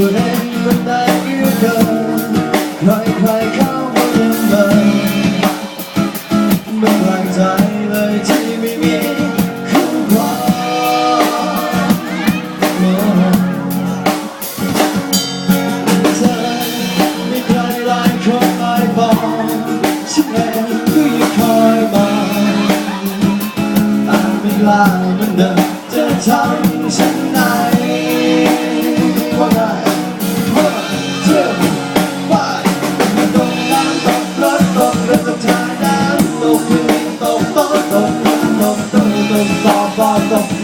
ตันได้ยืดเดินครใครเข้ามาเล่นมันไม่แปลกใจเลยที่ไม่มีคืนคว่เธอมีใคลาไคนหลายบอกฉันเองก็ยังคอยมาอาจไลาเหมือนเดิมจะทำฉันไหน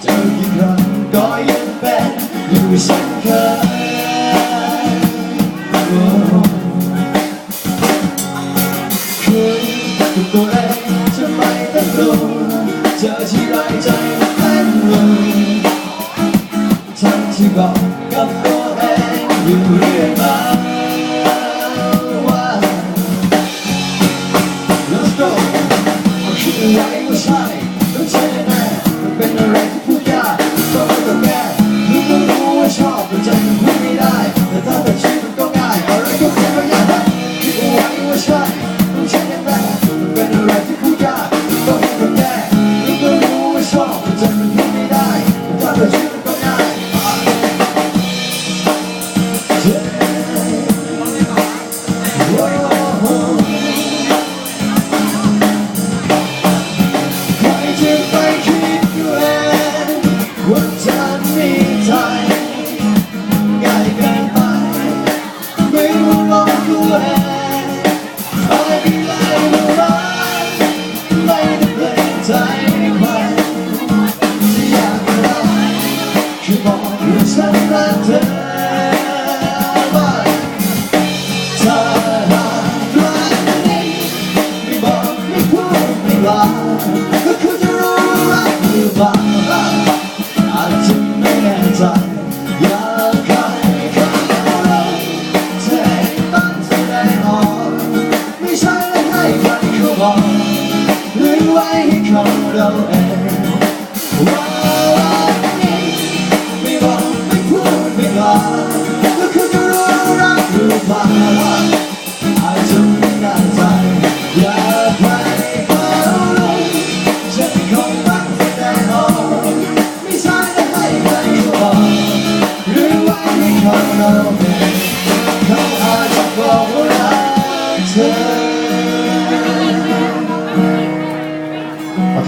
就越能改一柄，要實強。佢讀過叻，出賣得路，這次大制很累，親切講急過叻，要亂買。away.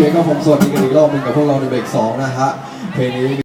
เคก็บผมสวัสดีกันอีกรอบหนึ่งกับพวกเราในเบรกสองนะฮะเพลงนี้